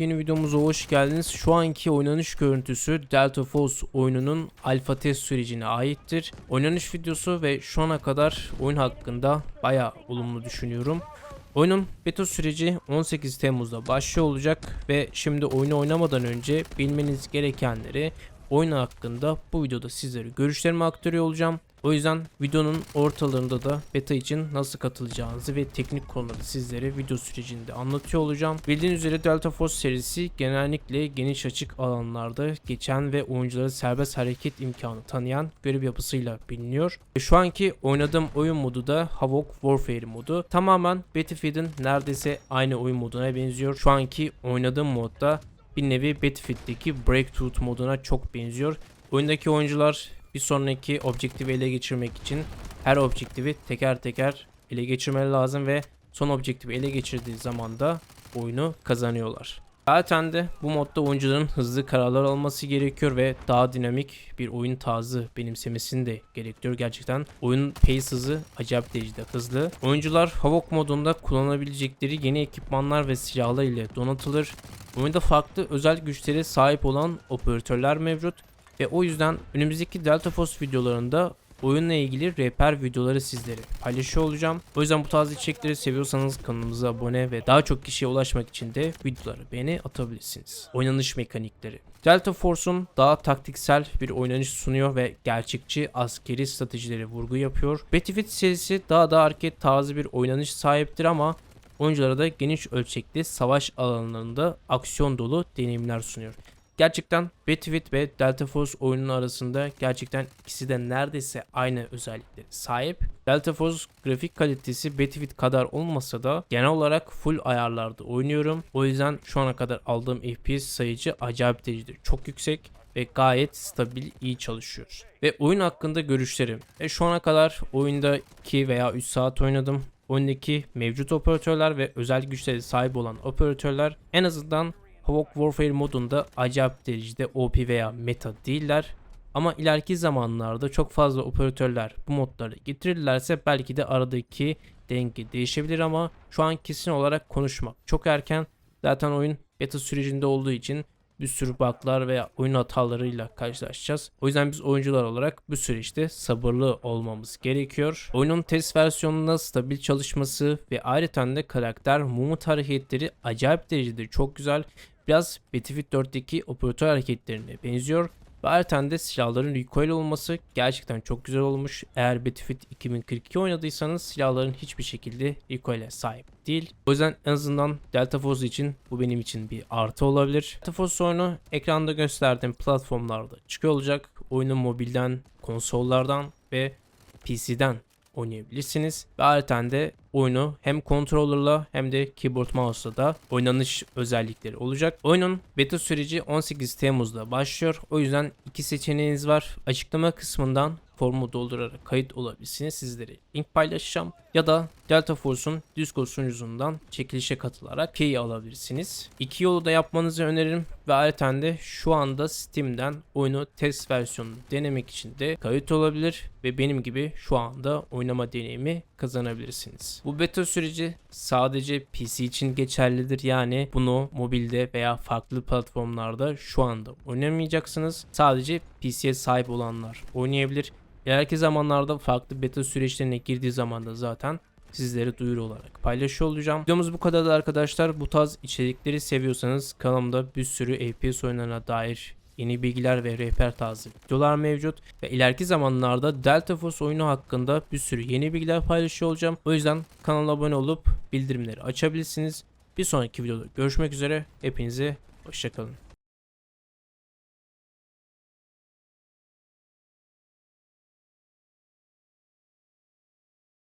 yepyeni videomuza hoş geldiniz. Şu anki oynanış görüntüsü Delta Force oyununun alfa test sürecine aittir. Oynanış videosu ve şu ana kadar oyun hakkında baya olumlu düşünüyorum. Oyunun beta süreci 18 Temmuz'da başlıyor olacak ve şimdi oyunu oynamadan önce bilmeniz gerekenleri oyun hakkında bu videoda sizlere görüşlerimi aktarıyor olacağım. O yüzden videonun ortalarında da beta için nasıl katılacağınızı ve teknik konuları sizlere video sürecinde anlatıyor olacağım. Bildiğiniz üzere Delta Force serisi genellikle geniş açık alanlarda geçen ve oyunculara serbest hareket imkanı tanıyan görev yapısıyla biliniyor. Ve şu anki oynadığım oyun modu da Havoc Warfare modu. Tamamen Battlefield'in neredeyse aynı oyun moduna benziyor. Şu anki oynadığım modda bir nevi Battlefield'deki Breakthrough moduna çok benziyor. Oyundaki oyuncular bir sonraki objektifi ele geçirmek için her objektifi teker teker ele geçirmeleri lazım ve son objektifi ele geçirdiği zaman da oyunu kazanıyorlar. Zaten de bu modda oyuncuların hızlı kararlar alması gerekiyor ve daha dinamik bir oyun tarzı benimsemesini de gerektiriyor. Gerçekten oyunun pace hızı acayip derecede hızlı. Oyuncular Havoc modunda kullanabilecekleri yeni ekipmanlar ve silahlar ile donatılır. Oyunda farklı özel güçlere sahip olan operatörler mevcut ve o yüzden önümüzdeki Delta Force videolarında oyunla ilgili rehber videoları sizlere paylaşıyor olacağım. O yüzden bu tarz içerikleri seviyorsanız kanalımıza abone ve daha çok kişiye ulaşmak için de videoları beğeni atabilirsiniz. Oynanış mekanikleri. Delta Force'un daha taktiksel bir oynanış sunuyor ve gerçekçi askeri stratejileri vurgu yapıyor. Battlefield serisi daha da arcade tarzı bir oynanış sahiptir ama oyunculara da geniş ölçekli savaş alanlarında aksiyon dolu deneyimler sunuyor. Gerçekten Battlefield ve Delta Force oyunun arasında gerçekten ikisi de neredeyse aynı özelliklere sahip. Delta Force grafik kalitesi Battlefield kadar olmasa da genel olarak full ayarlarda oynuyorum. O yüzden şu ana kadar aldığım FPS sayıcı acayip derecede çok yüksek ve gayet stabil iyi çalışıyor. Ve oyun hakkında görüşlerim. E şu ana kadar oyunda 2 veya 3 saat oynadım. Oyundaki mevcut operatörler ve özel güçlere sahip olan operatörler en azından Havoc Warfare modunda acayip derecede OP veya meta değiller. Ama ileriki zamanlarda çok fazla operatörler bu modları getirirlerse belki de aradaki denge değişebilir ama şu an kesin olarak konuşmak çok erken. Zaten oyun beta sürecinde olduğu için bir sürü bug'lar veya oyun hatalarıyla karşılaşacağız. O yüzden biz oyuncular olarak bu süreçte sabırlı olmamız gerekiyor. Oyunun test versiyonunda stabil çalışması ve ayrıca de karakter mumut hareketleri acayip derecede çok güzel. Biraz Battlefield 4'teki operatör hareketlerine benziyor. Ve ayrıca de silahların recoil olması gerçekten çok güzel olmuş. Eğer Battlefield 2042 oynadıysanız silahların hiçbir şekilde recoil'e sahip değil. O yüzden en azından Delta Force için bu benim için bir artı olabilir. Delta Force oyunu ekranda gösterdiğim platformlarda çıkıyor olacak. Oyunu mobilden, konsollardan ve PC'den oynayabilirsiniz. Ve ayrıca de oyunu hem controller'la hem de keyboard mouse'la da oynanış özellikleri olacak. Oyunun beta süreci 18 Temmuz'da başlıyor. O yüzden iki seçeneğiniz var. Açıklama kısmından formu doldurarak kayıt olabilirsiniz. Sizlere link paylaşacağım. Ya da Delta Force'un Discord sunucusundan çekilişe katılarak key alabilirsiniz. İki yolu da yapmanızı öneririm. Ve ayrıca de şu anda Steam'den oyunu test versiyonunu denemek için de kayıt olabilir. Ve benim gibi şu anda oynama deneyimi kazanabilirsiniz. Bu beta süreci sadece PC için geçerlidir. Yani bunu mobilde veya farklı platformlarda şu anda oynamayacaksınız. Sadece PC'ye sahip olanlar oynayabilir. İleriki zamanlarda farklı beta süreçlerine girdiği zaman da zaten sizlere duyuru olarak paylaşıyor olacağım. Videomuz bu kadardı arkadaşlar. Bu tarz içerikleri seviyorsanız kanalımda bir sürü FPS oyunlarına dair yeni bilgiler ve rehber tarzı videolar mevcut. Ve ileriki zamanlarda Delta Force oyunu hakkında bir sürü yeni bilgiler paylaşıyor olacağım. O yüzden kanala abone olup bildirimleri açabilirsiniz. Bir sonraki videoda görüşmek üzere. Hepinize hoşçakalın.